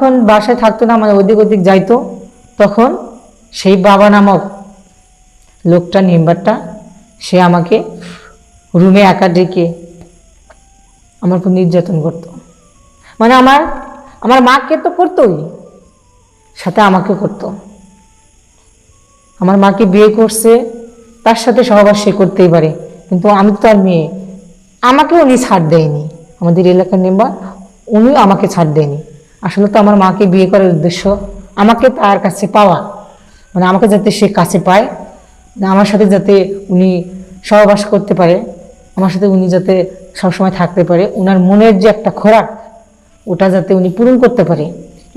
যখন বাসায় থাকতো না মানে ওদিক ওদিক যাইতো, তখন সেই বাবা নামক লোকটা, মেম্বারটা, সে আমাকে রুমে একা ডেকে আমার খুব নির্যাতন করতো। মানে আমার আমার মাকে তো করতোই, সাথে আমাকে করতো। আমার মাকে বিয়ে করছে, তার সাথে সহবাস সে করতেই পারে, কিন্তু আমি তো তার মেয়ে। আমাকে উনি ছাড় দেয়নি। আমাদের এলাকার মেম্বার উনি আমাকে ছাড় দেয়নি। আসলে তো আমার মাকে বিয়ে করার উদ্দেশ্য আমাকে তার কাছে পাওয়া। মানে আমাকে যাতে সে কাছে পায়, আমার সাথে যাতে উনি সহবাস করতে পারে, আমার সাথে উনি যাতে সবসময় থাকতে পারে ওনার মনের যে একটা খোরাক, ওটা যাতে উনি পূরণ করতে পারে।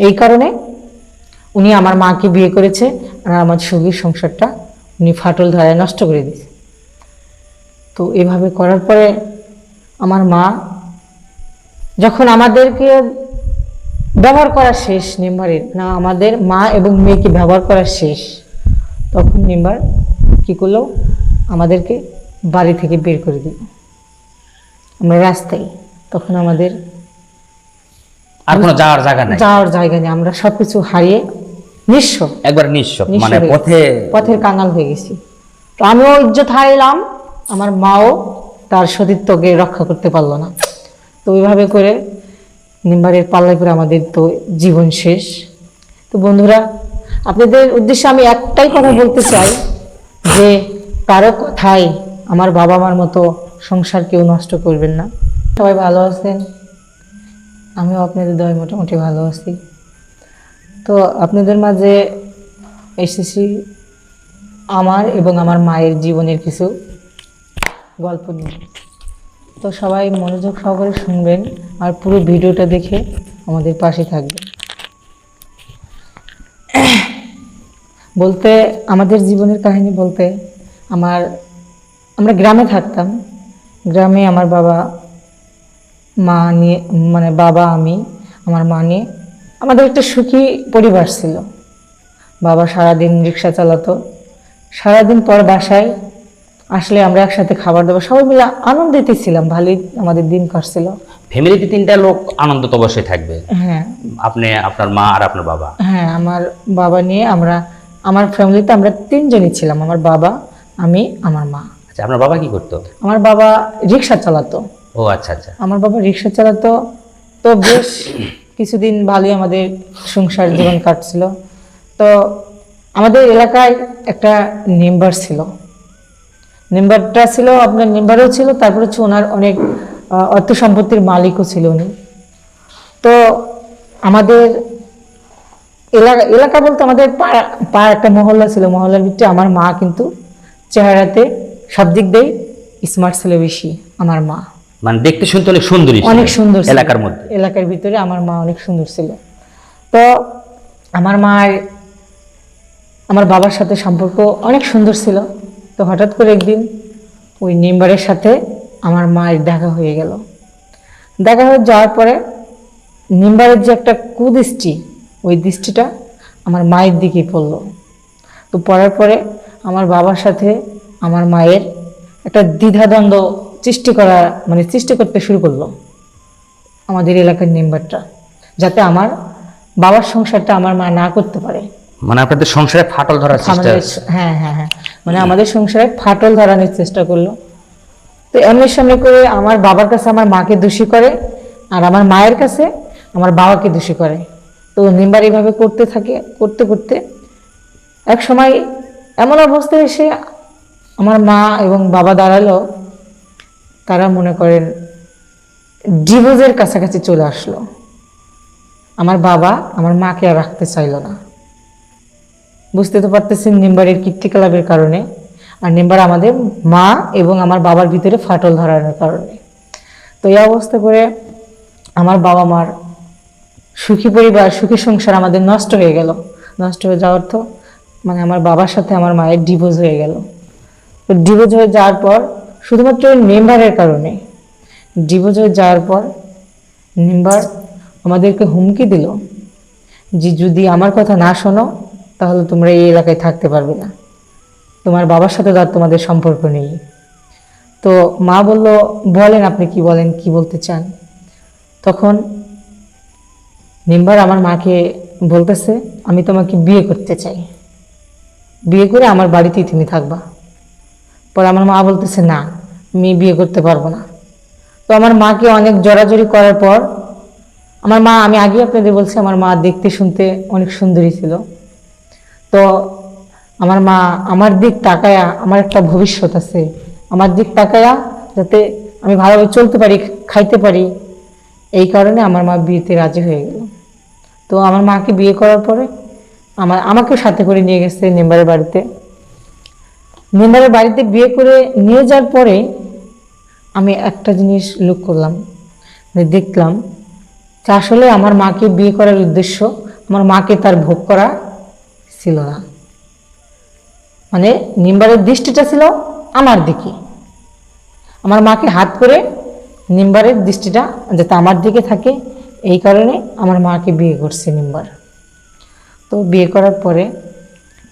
এই কারণে উনি আমার মাকে বিয়ে করেছে আর আমার সঙ্গীর সংসারটা উনি ফাটল ধারায় নষ্ট করে দিয়েছে। তো এভাবে করার পরে আমার মা যখন আমাদেরকে ব্যবহার করা শেষ মেম্বারের না আমাদের মা এবং মেয়েকে ব্যবহার করা শেষ। তখন মেম্বার কী করল? আমাদেরকে বাড়ি থেকে বের করে দিল। আমরা রাস্তায়। তখন আমাদের আর কোনো যাওয়ার জায়গা নাই? যাওয়ার জায়গা নেই। আমরা সব কিছু হারিয়ে নিঃস্ব। একবার নিঃস্ব মানে পথে পথের কাঙাল হয়ে গেছি। তো আমিও ইজ্জত হারাইলাম আমার মাও তার সতীত্বকে রক্ষা করতে পারল না। তো ওইভাবে করে নিম্বারের পাল্লায় করে আমাদের তো জীবন শেষ। তো বন্ধুরা, আপনাদের উদ্দেশ্যে আমি একটাই কথা বলতে চাই যে কারও কথাই আমার বাবা মার মতো সংসার কেউ নষ্ট করবেন না। সবাই ভালো আছেন? আমিও আপনাদের দয় মোটামুটি ভালো আছি। তো আপনাদের মাঝে এসেছি আমার এবং আমার মায়ের জীবনের কিছু গল্প নিয়ে। তো সবাই মনোযোগ সহকারে শুনবেন আর পুরো ভিডিওটা দেখে আমাদের পাশে থাকবেন। বলতে আমাদের জীবনের কাহিনী বলতে আমার, আমরা গ্রামে থাকতাম। গ্রামে আমার বাবা, মা নিয়ে মানে বাবা, আমি, আমার মা নিয়ে আমাদের একটা সুখী পরিবার ছিল। বাবা সারাদিন রিক্সা চালাতো। সারাদিন পর বাসায় আসলে আমরা একসাথে খাবার দাবার সবাই মিলে আনন্দিত ছিলাম ভালোই আমাদের দিন কাটছিল। ফ্যামিলিতে তিনটা লোক আনন্দ তো অবশ্যই থাকবে। হ্যাঁ। আপনি আপনার মা আর আপনার বাবা। হ্যাঁ আমার বাবা নিয়ে আমরা আমার ফ্যামিলিতে আমরা তিনজনই ছিলাম আমার বাবা আমি আমার মা। আচ্ছা আপনার বাবা কি করতো? আমার বাবা রিক্সা চালাতো। ও আচ্ছা আচ্ছা। আমার বাবা রিক্সা চালাতো। তো বেশ কিছুদিন ভালোই আমাদের সংসার জীবন কাটছিল। তো আমাদের এলাকায় একটা মেম্বার ছিল। মেম্বারটা ছিল আপনার মেম্বারও ছিল তারপরে হচ্ছে ওনার অনেক অর্থ সম্পত্তির মালিকও ছিল উনি। তো আমাদের এলাকা এলাকা বলতে আমাদের পাড়া পাড়া একটা মহল্লা ছিল। মহল্লার ভিতরে আমার মা কিন্তু চেহারাতে সব দিক দিয়েই স্মার্ট ছিল বেশি আমার মা। মানে দেখতে শুনতে অনেক সুন্দরী অনেক সুন্দর এলাকার মধ্যে। এলাকার ভিতরে আমার মা অনেক সুন্দর ছিল। তো আমার মার আমার বাবার সাথে সম্পর্ক অনেক সুন্দর ছিল। তো হঠাৎ করে একদিন ওই মেম্বারের সাথে আমার মায়ের দেখা হয়ে গেল। দেখা হয়ে যাওয়ার পরে মেম্বারের যে একটা কুদৃষ্টি ওই দৃষ্টিটা আমার মায়ের দিকেই পড়ল। তো পড়ার পরে আমার বাবার সাথে আমার মায়ের একটা দ্বিধাদ্বন্দ্ব সৃষ্টি করা মানে সৃষ্টি করতে শুরু করল আমাদের এলাকার মেম্বারটা যাতে আমার বাবার সংসারটা আমার মা না করতে পারে। মানে আপনাদের সংসারে ফাটল ধরার চেষ্টা হ্যাঁ হ্যাঁ হ্যাঁ। মানে আমাদের সংসারে ফাটল ধরানোর চেষ্টা করল। তো এমনি সামনে করে আমার বাবার কাছে আমার মাকে দোষী করে আর আমার মায়ের কাছে আমার বাবাকে দোষী করে। তো নিম্বার এইভাবে করতে থাকে করতে করতে এক সময় এমন অবস্থায় এসে আমার মা এবং বাবা দাঁড়াল। তারা মনে করেন ডিভোর্সের কাছাকাছি চলে আসলো। আমার বাবা আমার মাকে আর রাখতে চাইলো না। বুঝতে তো পারতেছেন নিম্বারের কীর্তিকলাপের কারণে। আর নিম্বার আমাদের মা এবং আমার বাবার ভিতরে ফাটল ধরানোর কারণে। তো এই অবস্থা করে আমার বাবা মার সুখী পরিবার, সুখী সংসার আমাদের নষ্ট হয়ে গেল। নষ্ট হয়ে যাওয়ার তো মানে আমার বাবার সাথে আমার মায়ের ডিভোর্স হয়ে গেল। তো ডিভোর্স হয়ে যাওয়ার পর শুধুমাত্র মেম্বারের কারণে ডিভোর্স হয়ে যাওয়ার পর মেম্বার আমাদেরকে হুমকি দিল যে যদি আমার কথা না শোনো তাহলে তোমরা এই এলাকায় থাকতে পারবে না। তোমার বাবার সাথে তো আর তোমাদের সম্পর্ক নেই। তো মা বলল, বলেন আপনি কি বলেন, কি বলতে চান? তখন নিম্বার আমার মাকে বলতেছে, আমি তোমাকে বিয়ে করতে চাই। বিয়ে করে আমার বাড়িতেই তুমি থাকবা। পরে আমার মা বলতেছে, না, আমি বিয়ে করতে পারব না। তো আমার মাকে অনেক জোরাজোরি করার পর, আমার মা, আমি আগে আপনাদের বলছি, আমার মা দেখতে শুনতে অনেক সুন্দরী ছিল। তো আমার মা আমার দিক তাকায়া আমার একটা ভবিষ্যৎ আছে। আমার দিক তাকায়া যাতে আমি ভালোভাবে চলতে পারি, খাইতে পারি, এই কারণে আমার মা বিয়েতে রাজি হয়ে গেল। তো আমার মাকে বিয়ে করার পরে আমার আমাকে সাথে করে নিয়ে গেছে মেম্বারের বাড়িতে। মেম্বারের বাড়িতে বিয়ে করে নিয়ে যাওয়ার পরে আমি একটা জিনিস লুক করলাম দেখলাম যে আসলে আমার মাকে বিয়ে করার উদ্দেশ্য, আমার মাকে তার ভোগ করা ছিল না। মানে নিম্বারের দৃষ্টিটা ছিল আমার দিকে। আমার মাকে হাত করে নিম্বারের দৃষ্টিটা যাতে আমার দিকে থাকে, এই কারণে আমার মাকে বিয়ে করছে নিম্বার তো বিয়ে করার পরে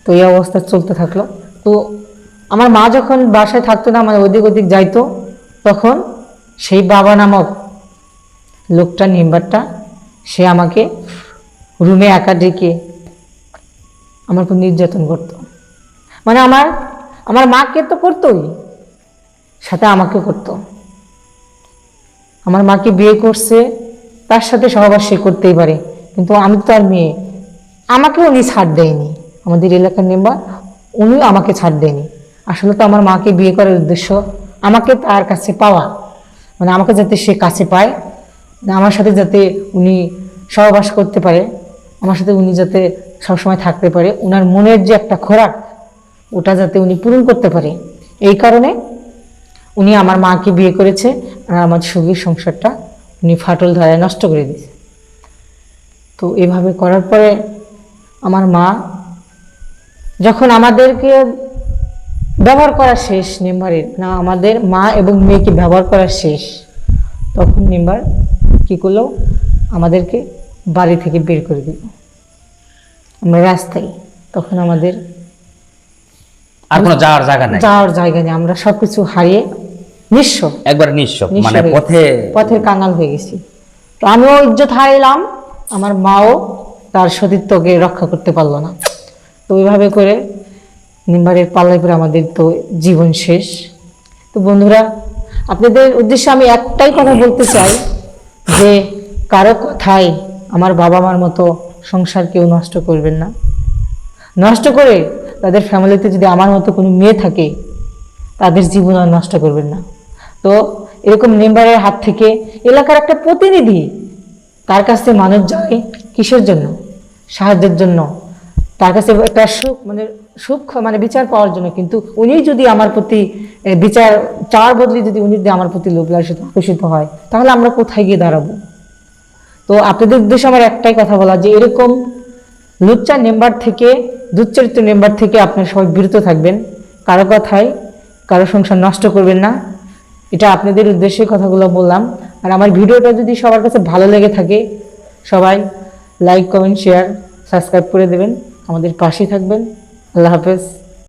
তো এই অবস্থা চলতে থাকল। তো আমার মা যখন বাসায় থাকতো না মানে ওদিক ওদিক যাইতো, তখন সেই বাবা নামক লোকটা নিম্বারটা সে আমাকে রুমে একা ডেকে আমার উপর নির্যাতন করতো। মানে আমার আমার মাকে তো করতোই, সাথে আমাকে করতো। আমার মাকে বিয়ে করছে, তার সাথে সহবাস সে করতেই পারে, কিন্তু আমি তো তার মেয়ে। আমাকে উনি ছাড় দেয়নি। আমাদের এলাকার মেম্বার, উনিও আমাকে ছাড় দেয়নি। আসলে তো আমার মাকে বিয়ে করার উদ্দেশ্য আমাকে তার কাছে পাওয়া। মানে আমাকে যাতে সে কাছে পায়, আমার সাথে যাতে উনি সহবাস করতে পারে, আমার সাথে উনি যাতে সবসময় থাকতে পারে। ওনার মনের যে একটা খোরাক, ওটা যাতে উনি পূরণ করতে পারে। এই কারণে উনি আমার মাকে বিয়ে করেছে আর আমার সুখীর সংসারটা উনি ফাটল ধারায় নষ্ট করে দিয়েছে। তো এভাবে করার পরে আমার মা যখন আমাদেরকে ব্যবহার করা শেষ নিম্বারের না, আমাদের মা এবং মেয়েকে ব্যবহার করা শেষ, তখন নিম্বার কী করল? আমাদেরকে বাড়ি থেকে বের করে দিল। আমরা রাস্তায় তখন আমাদের আর কোনো যাওয়ার জায়গা নাই? যাওয়ার জায়গা নেই। আমরা সবকিছু হারিয়ে নিঃস্ব। একবার নিঃস্ব মানে পথে পথের কাঙাল হয়ে গেছি। তো আমিও ইজ্জত হারাইলাম আমার মাও তার সতীত্বকে রক্ষা করতে পারল না। তো ওইভাবে করে নিম্বারের পাল্লায় করে আমাদের তো জীবন শেষ। তো বন্ধুরা আপনাদের উদ্দেশ্যে আমি একটাই কথা বলতে চাই যে কারও কথাই আমার বাবা মার মতো সংসার কেউ নষ্ট করবেন না। নষ্ট করে তাদের ফ্যামিলিতে যদি আমার মতো কোনো মেয়ে থাকে, তাদের জীবন আর নষ্ট করবেন না। তো এরকম মেম্বারের হাত থেকে এলাকার একটা প্রতিনিধি তার কাছে মানুষ যায় কিসের জন্য? সাহায্যের জন্য। তার কাছে একটা সুখ মানে সুখ মানে বিচার পাওয়ার জন্য। কিন্তু উনি যদি আমার প্রতি বিচার, চাওয়ার বদলে যদি উনি যদি আমার প্রতি লোভ লালসিত, আকর্ষিত হয়, তাহলে আমরা কোথায় গিয়ে দাঁড়াবো? তো আপনাদের উদ্দেশ্যে আমার একটাই কথা বলা, যে এরকম লুচ্চা মেম্বার থেকে, দুচ্চরিত্র মেম্বার থেকে আপনারা সবাই বিরত থাকবেন। কারও কথায় কারও সংসার নষ্ট করবেন না। এটা আপনাদের উদ্দেশ্যে কথাগুলো বললাম। আর আমার ভিডিওটা যদি সবার কাছে ভালো লেগে থাকে, সবাই লাইক কমেন্ট শেয়ার সাবস্ক্রাইব করে দেবেন। আমাদের পাশে থাকবেন। আল্লাহ হাফেজ।